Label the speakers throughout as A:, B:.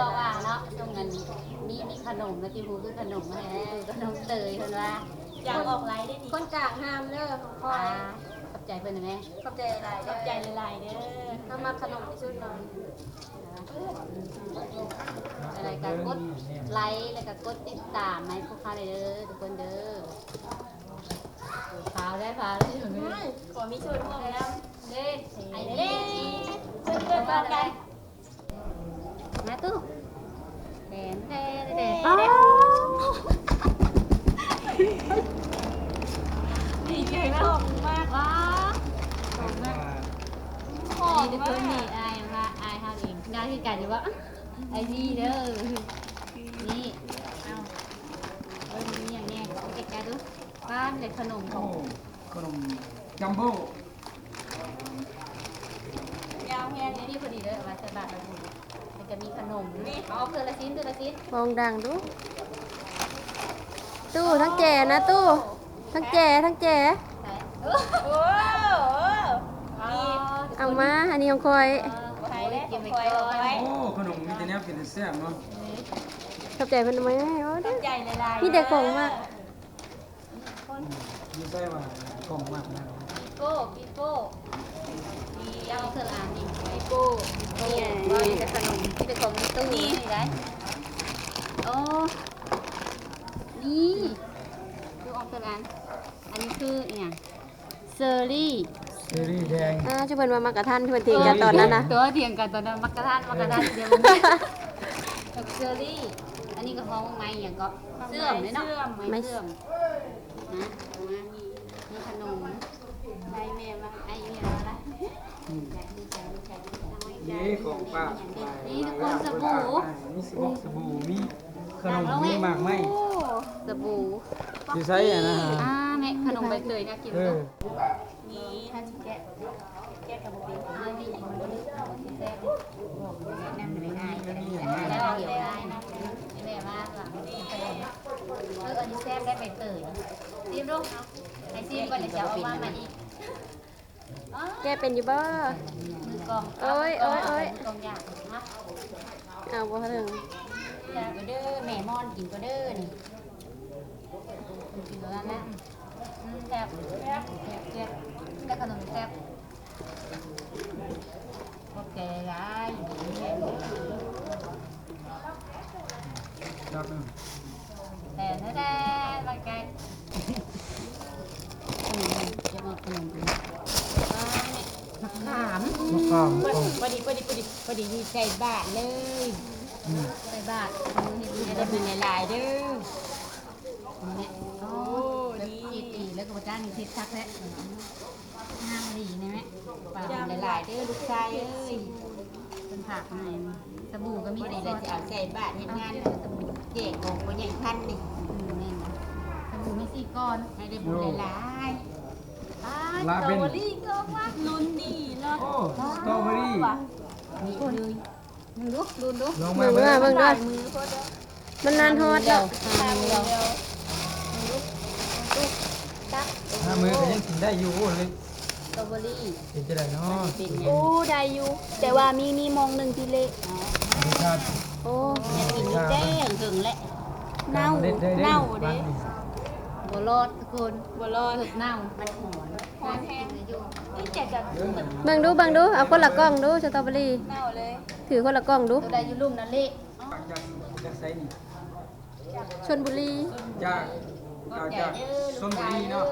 A: บอกว่าเนาะช่วงนั้นมีมีขนมนะที่ฮูคือขนมมาแล้วขนมเตยเพิ่นว่า
B: อยากออกไลฟ์ได้ดี
C: คนกลางห้ามเด้อของพ่อ
A: อ่าขอบใจเพิ่นนะแม่
C: ขอบใจหลาย
B: ข
C: เด้
B: อบ
C: อ
B: ใจหลายๆเด้อ
C: ถ้ามาขนมที่ชุดหน่อย
A: อะไรก็กดไลค์แล้วก็กดติดตามให้พวกเขาเลยเด้อทุกคนเด้อพาวได้พาวได้ถึงนี้
B: ขอมีส่วนร่วมแล้ว
A: เด้ไอ้
B: เด้
A: เด้
B: เพื่อนๆมากัน
A: มาตู้แดนแดนแดน
B: ดีใจมากมาก
A: ว้า
B: หอ
A: ไอ้
B: ม
A: ทุกค
B: มาน
A: นี่
B: ก
A: อายว่าอายทำเองงานที่กันอยู่ว่าไอ้นี่เด้อนี่เอาเออมีอย่างเนี้ยเด็กกันดูบ้านเด็กขนมข
D: อ
A: ง
D: ขนมจัมโบ้
B: ยาวแฮง
A: นี่พอดีเลยมาใส่บาตรเราดู จะมีขนมนี่เอาเกลือละชิ้นเกลือละชิ้น
C: มองดังดู ตู้ทั้งแจนะตู้ ทั้งแจทั้งแจ
A: ใส่
B: โอ้โห
A: นี่
C: เอามา อันนี้ของคอย
B: ใช้ได้
A: กิ
B: กิ
A: น
B: น
A: ไป
B: ไป
A: ก่
B: ก่
A: อ
B: อนน
D: โอ้ขนมมีแต่แนวกินแซ่บเนาะ
C: ขอบใจเพิ่นไหมโอ้
B: ข
C: เด้
B: อ
C: อบ
B: ใจหลายๆ
C: มีแต่ของมาก
D: มีไส้ว่ากล่องมากนะ
A: โก้ปีโก้มีเอาเกลืออ่านนี่
B: ปี โป้
A: นี่ว่ามีแต่ขนมมีแต่ของในตู้นี่ได้โอ้นี่ดูออกเกลืออ่านอันนี้คือเนี่ยเซอรี่
D: เซรี่แดง
C: อ่าจะเพิ่นว่ามากระทันที่เพิ่นเถียงกันตอนนั้นนะ
A: ตัวเถียงกันตอนนั้นมักกะทันมักกะทันเดียวมันกับเซอรี่ อันนี้ก็ห้องไม้อย่างก็เสื่อมเลยเนาะไม้เสื่อมนะเอามามีมีขนมไม้แม่มาไอ้แม่มาละอย
D: ของป้า
A: นี่ทุกคนสบู่
D: มีสบู่สบู่มีขนมมีหมากไหม
A: โอ้สบู่
D: อยู่ไซอะนะ
A: อ่าแม่ขนมใบเตยน่ากิน
D: เอ
A: ลู
D: อก
B: นี่ถ้าชิแกะแกะกับบุฟเฟ่
A: เออนี่อีกคนนึงแซ่บบอกแนะนำเลยง่ายเลยแล้วเดี๋ยวได้นะแม่ว่าหลังนี้เอออันนี้แซ่บได้ใบเตยซีมลูกไอซีมก่อนเดี๋ยวจะเอามาใหม่อีก
C: แกเป็นยู่บ่
A: มือ กอง
C: เอ้ยเอ้ยเอ้ย
A: มือกองยากนะ
C: เอาบ่ถึง
A: อยากก็เด้อแม่มอนกินก็เด้อนี่กินก็แล้วนะแซ่บแซ่บแซ่บแซ่บขนมแซ่บโอเคไร
D: จับหนึ่ง
A: แต่ถ้าได้บางไก่จะมาขนมขาม
D: มะขามกล่อง
B: พอดีพอ ดีพอดีพอดีมีใส่บาทเลย
A: ใส่บาทมือเห็น
B: จะ
A: ได้
B: ได้
A: บุ
B: บุ
A: ญ
B: ญหลายๆเด้อ
A: เนี่ยโอ้แล้วจีตีแล้วก็จ้างนี่ทิศทักแล้วห้างดีนะแม่ปลา
B: จำ
A: หลา
B: ยๆเด้อลูกชายเอ้ย
A: เป็นผักหน่อยสบู่ก็มีแต่
B: เราจะเอาใส่บาทเฮ็ดงาน
A: สบู่
B: เจ๊ของคนใหญ่พันนี่
A: อืมนี่สบู่มีสี่ก้อน
B: ให้ได้บุญหลายๆ
A: อ่า
D: ลา
A: สตรอเบอรี่ก็ว่า
B: ลุ้นดีเนาะ
D: สตรอเบอรี่
A: มีเลยมึงดูดูดู
D: ลอง
C: เบิ่
D: มางเบิ่
C: เด้องเบิ่งเด้อ
B: มือโคตรเด้อ
C: มันนานฮอดแล้ว
A: ทางเดียว
D: ถ้ามือก็ยังกินได้อยู่โอ้เลย
A: สตรอเบอรี่
D: เป็นจะได้เนาะ
A: เป็นไง
B: โอ้ได้อยู่แต่ว่ามีมีมองหนึ่งที่เละ
D: รสชาติ
C: โอ้
A: อยากกินอยู่แจ้งถึงแหละ
B: เน่า
D: ได้ได้ได้
B: เน่า
D: บ้
B: เด้
D: นนี่
A: บัวรอดทุกคน
B: บ่รอด
A: เผือกเน่ามันหอม
B: หอมแห้ง
A: อยู่
B: นี่แจกกับ
D: เยอะนะ
C: เบิ่งดูเบิ่งดูเอาคนละกล้องดูสตรอเบอรี่
B: เน่าเลย
C: ถือคนละกล้องดู
A: ตัวใดอยู่ลุ่มนั่นเละ
D: จากจากไซนี่
C: ชลบุรี
D: จาก
A: ขอ
D: จาก
A: บใจ
D: จาก
A: เด้อ
D: ช
A: ลู
D: ล
A: ก
D: บุ
A: ชาย
D: รี
A: เด้อ
D: เนาะ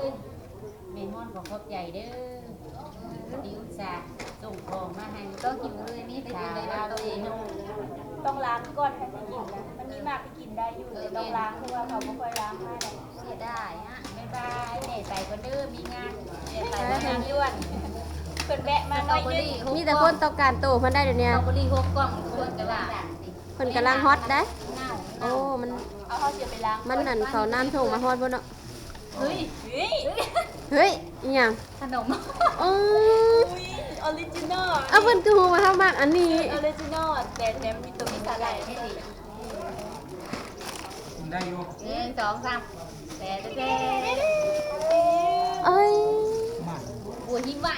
A: เมมอนของขอบใจเด้อดิวซาห์ส่งของมาให้ต้องกินเลยนี่ไปกินเลยเราเอง
B: ต้องล้างก่อนถ้าจะกินนะมันมีมากไปกินได้อยู่แต่ต้องล้างเพราะว่าเขาไม่ค่อยล้างให้เลย
A: เสียด้ฮะบ๊ายบายเน่ใส่คนเด้อมีงานเน่ใส่คนงานย้วน
B: เพิ่นแวะ
A: มา
B: หน่
A: อ
B: ยนึง
C: มีแต่คนต้องการโตเพิ่นได้เดี๋ยวนี้
A: ตอกบุหรี่หกกล่องเพิ่นก็ล่า
C: เพิ่นกำลังฮอตได้โอ้ มัน
B: เอาเขาเสียไปล้าง
C: มันนั่นเขาน้ำโถงมาฮอตบ่เนาะ
A: เฮ้ย
B: เฮ้ย
C: เฮ้ยยัง
A: ขนม
C: อ้
B: ยออริจินอล
C: เอาเพิ่นคือฮู้ว่าทำามากอันนี้
B: ออริจินอลแต่แต่มีตัวมีสาหร่ายให้ดี
D: ได้อยู่
A: 1 2 3 เอ้ยบ้านบัวหิมะ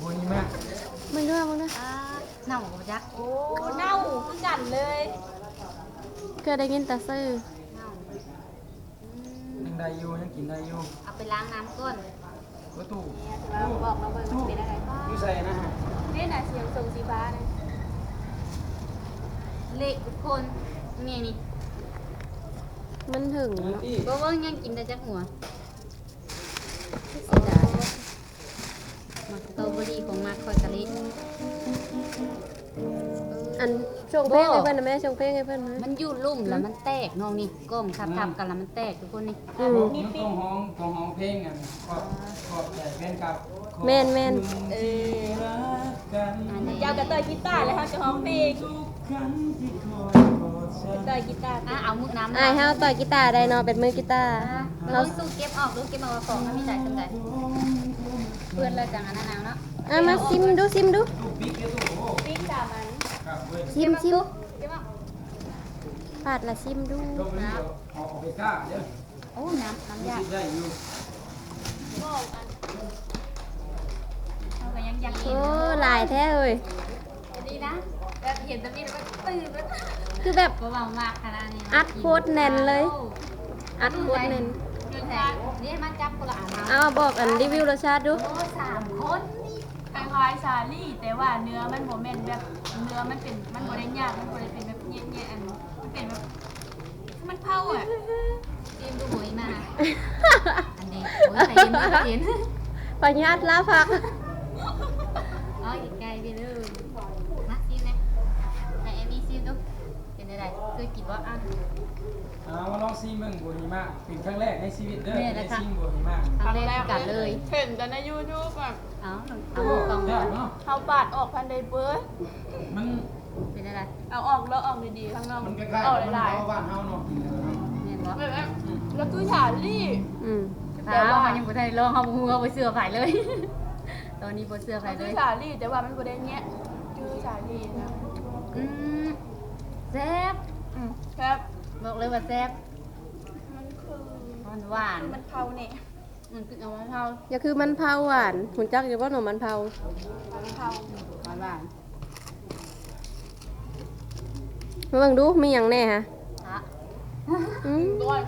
A: บัวหิ
C: มะมึ
A: งด้วยมึงด้วยอ่าเน่าบ่
B: โอ้เน่าคือกันเลยเกิ
C: ได้ยินแต่ซื้อ
D: ยังได้อยู่ยังกินได้อยู่
A: เอาไปล้างน้ำก่
D: อนก็ตู้
B: ตู้บอกเราเบิ่งเป็นอะไร
D: ตู้ใส่นะฮะ
B: นี่น่ะเสียงทรงสีฟ้านะ
A: เล็กทุกคนนี่นี่
C: มันถึง
D: นี่
C: เนาะ
D: ที่
A: บ่ว่ายังกินได้จักหัว
C: เสียดาย
A: มักสตรอเบอรี่ของมักคอยกะลิ
C: อันชงเพลงให้เพิ่นนะแม่ชงเพลงให้เพิ่นนะ
A: มันอยู่ลุ่มแล้วมันแตกน้องนี่ก้มทับทับๆกันแล้วมันแตกทุกคนนี่
C: อืม
D: มันต้องห้องต้องห้องเพลงกันขอบขอบใจแฟนกับ
C: แม่นแม่น
B: เออ
D: รักกัน
A: อันนี้
B: ยาวกับเตยกีตาร์เลยค่ะจะร้องเพลง
D: ทุกครั้งที่คอยกอดฉัน
B: เตยกีตาร์
A: อะเอามุกน้ำ
C: อายเฮาต่อยกีตาร์ได้เนาะเป็นมือกีตาร์
A: อะ
C: เรา
A: เราสู้เก็บออกดูเก็บออกว่าของมันมีได้จังไดเพื่อนเลยจังอันนั้นเอาเนาะ
C: อะมาซิมดูซิมดู
D: ตู้ปิ๊กเดี๋ยวตู้โอ้
B: ปิ๊กสามัน
D: ครับเว้ย
C: ซิมซิม
A: เก็บออก
C: ปาดละซิมดู
D: ตรงนี้เดี๋ยวเอาออกไปกล้าเดี๋ยว
A: โอ้น้ำน้ำ
D: มี
A: ยา
D: สิได้อยู่
B: บอกอันเราก็ยังอยากกิน
C: โอ้หลายแท้เอ้ย
A: ดีนะแบบเห็นตะมีแล้วก็ตื่นแล้ว
C: คือแบบ
A: เบาๆมากขนาดนี้
C: อัดโคตรแน่นเลย อัดโคตรแน่น
A: ยืนแทนนี่มาจับคนละอันมา
C: เอาบอกอันรีวิวรสชาติดู
A: โอ้สามคน
B: คล้ายซาลี่ แต่ว่าเนื้อมันโมเมนแบบเนื้อมันเป็นมันโมเดนยากมันโมเดนเป็นแบบเงี้ยๆอันมันเป็นแบบมันเผาอะ
A: เตรียมดูหวยมา อันนี้โอ้ยใส่เย็นด้วยเย็น
C: ปญาตลาพัก
A: อ๋ออีกไกลไปเลยมาซิมไหมให้เอมี่ซิมดูเป็นอะ ไรเคยกินว่าอัน
D: เอามาลองซีเบิ่งบัวหิมะเป็นครั้งแรกในชีวิตเด้อ
A: เนี่
D: ได้
A: คะ
D: ซีบัวหิมะ
A: ครั้งแรกกัดเลย
B: เห็นแต่ในยูทูบแบบ
A: เอาเอาหมูกล่อง
D: ยากเนาะ
B: เขาปาดออกพันใดเบิร์ด
D: มัน
A: เป็นอะไร
B: เอาออกแล้วออกดีๆข้างนอก
D: มันคล้าย
B: ออก
D: มัน
B: หลาย
D: เอาบ้านเฮาเนาะ
A: แม่นบ่
B: ๆแบบนั้นแล้วคือฉาลี่
C: อืม
A: เท้ามันยังบ่ทันลองเอาหัวไปเสื้อไผเลย ตอนนี้บ่เสื้อไผ
B: มัน
A: เล
B: คือยฉาลี่แต่ว่ามันโมเดนเงี้ยคือฉาลี่นะ
A: อืม แซ่บ
B: อืมครับ
A: บอกเลยว่าแซ่บ
B: มันคือ
A: มันหวาน
B: มันเผาเนี่ย
A: มันคือเอาไว้เท่า
C: อย่าคือมันเผาหวานหุ่นจักอยู่ว่าหนูมันเผา
B: มันเผา
A: หวานหวาน
C: มาเบิ่งดูมีหยังแน่ฮะ
A: ฮะ
C: อืม
B: ด้วย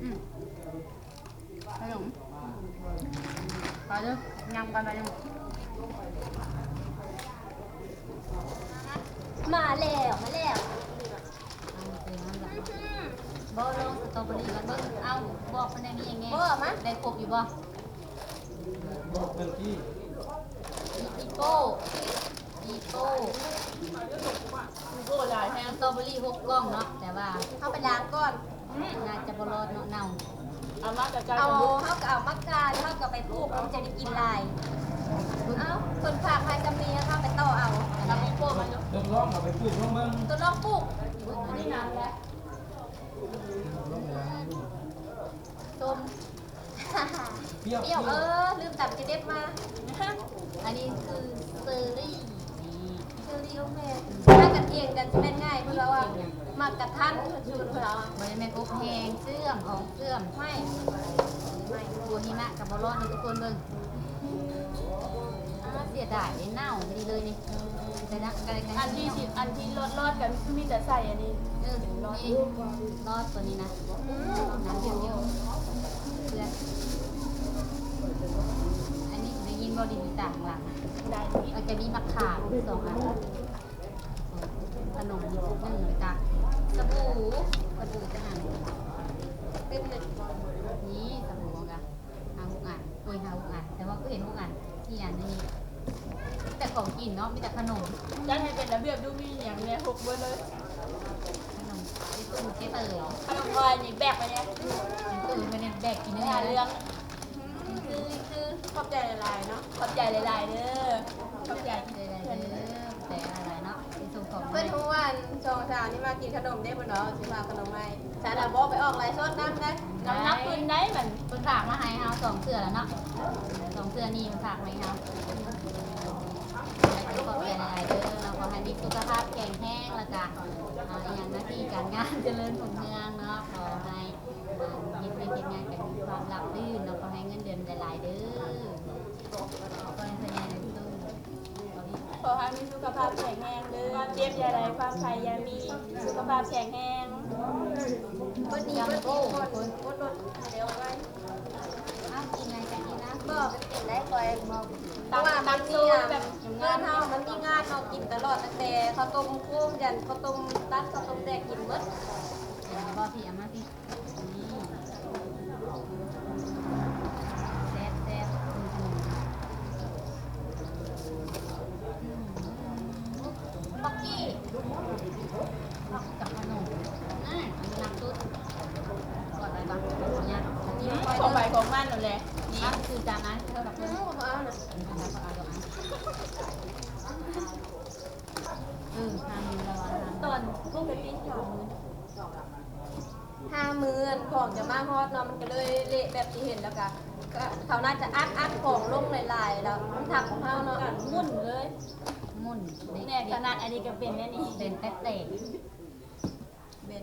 A: อืมขนมไปเด้อยำกันไปยัง
B: มาแล้วมาแล้ว
A: บ่ลงสตรอเบอรี่กันเบิ่งเอาบอกคนได้มีอย่างไง
B: บ่มะ
A: ได้ครบอยู่บ่
D: บอกเมื่อกี้
A: อีโป้อีโป้
B: โอ้ยายแฮ
A: ส
B: ม
A: ตรอเบอรี่หกกล่องเนาะแต่ว่า
B: เข้าไปล้างก่อน
A: น่าจะบ่รอดเนาะเน่า
B: เอามาจากการเอาเข้ากับเอามักกาเข้ากับไปปลูกมันจะได้กินลายเอาส่วนฝากใครจะมีเข้าไปต่อเอาเราไปปลูกมัน
D: ทดลองเอาไปปลูกลองเบิ่ง
B: ตัวลองปลูกนี่นานแล้ว
D: ลองเอา
B: ส้ม
D: เปรี้ยว
B: เปรี้ยวเออ ลืมตัดจะเด็บมา
A: อันนี้คือเซอร์รี่นี่
B: เชอรี่โอเคถ้ากันเทียงกันจะเป็นง่ายเพราะว่าหมักกระทันคือเรา
A: บ่ได้แม่นอบแห้งเสื่อมของเสื่อม
B: ไม่
A: ไม่บัวหิมะกับบอลลอนนี่ทุกคนเบิ่งอ่าเสียดายเลยเน่าดีเลยนี่แต่นะไกลกัน
B: อันที่สิอันที่รอดรอดกันมีแต่ใส่อันนี้
A: เออนี่รอดตัวนี้นะน้ำเยอะๆเพื่อนอันนี้ได้ยินบอดีมีต่างหลัง
B: ได้
A: เราจะมีมะขามสองอันขนมหนึ่งเลยจ้ะสบู่สบู่จะหัน
B: เต็มเลย
A: นี่สบู่ของกันหาหุกอันคุยหาหุกอันแต่ว่าก็เห็นหุกอันที่อันนี้แต่ของกินเนาะมีแต่ขนม
B: จะให้เป็นระเบียบดูมีอย่างเนี้ยหกเบอร์เลย
A: ขนมไอ้ตู้เจ๊เต๋อ
B: ขนมวายนี่แบกไปเนี่ย
A: เป็นตู้ไม่ได้แบ กกิน
B: เนื้
A: เนื้
B: อ
A: อ
B: เรื่องคือคือขอบใจหลายๆเนาะขอบใจหลายๆเด้อขอบใจ
A: เลยแต่อะไรเนาะที่ส่งของ
E: เพื่อนทุกวันชงเช้านี่มากินขนมได้บนเนาะสิมาขนมให้ฉันอะบอกไปออกไลฟ์สดน้ำได้
B: น้ำนับปืนได้เหมือน
A: คนฝากมาให้เฮาสองเสื้อแล้วเนาะสองเสื้อนี่มันฝากมาให้เฮาขอบใจหลายๆเด้อเราขอให้มีสุขภาพแข็งแรงแล้วก็เอาอย่างหน้าที่การงานเจริญรุ่งเรืองเน ให้มีสุ
B: ขภาพแข็งแรงเด้อความเจ็บอย่าได้ความไข้อย่ามี สุขภาพแข็งแรง
C: เพิ่นดีเพิ่นดีคนกดรถเดี๋ยวไว้
A: อ้าวกินอะไรกันกินนะ
C: บ่เป็นได้คอยเพราะว่ามันมีแบบงานเฮามันมีงานเฮากินตลอดตั้งแต่ข้าวต้มกุ้งยันข้าวต้มตัดข้าวต้มแดกกินหมด
A: เดี๋ยวบ่พี่เอามาพี่นี่แซ่บแซ่บอืมอืมบักกี้บักกับ ขนมน่าอันนี้น้ำตุ๊ดก่อนอะไรางเนี่ย
C: นี่
B: ข
C: ค
B: อ
C: องย
B: ไป
C: ไป
B: ของมันนั่นแหละ
A: นี่คือจานนั้นเท่ากับเพื่อน
C: เอาเอาน่ะ
A: ออทานระวัง
B: ตอนปกติเขา
C: ห้ามื้อของจะมาฮอดเนาะมันก็เลยเละแบบที่เห็นแล้วก็เขาน่าจะอัดอัดของลงหลายๆแล้วมันทับของเฮาเนาะ
B: มุ่นเลย
A: มุ่น
B: แม่ขนาดอันนี้ก็เป็นแม่นี่
A: เป็นเตะเตะ
C: เป็นเป็น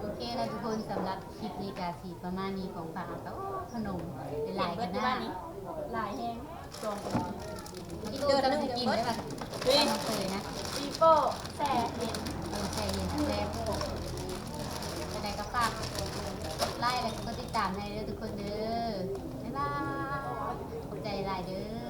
A: โอเคนะทุกคนสำหรับคลิปนี้กาสีประมาณนี้ของฝากก็ขนมหลายกันหน้า
B: หลายแห้งจอง
A: อีกเดือนนึงกินได้ปะไม่เคยนะ
B: ปีโป้แต่เห็น
A: แต่เห็นแต่โกอะไรก็ฝากไลค์แล้วก็ติดตามในเด้อทุกคนเด้อบ๊ายบายขอบใจหลายเด้อ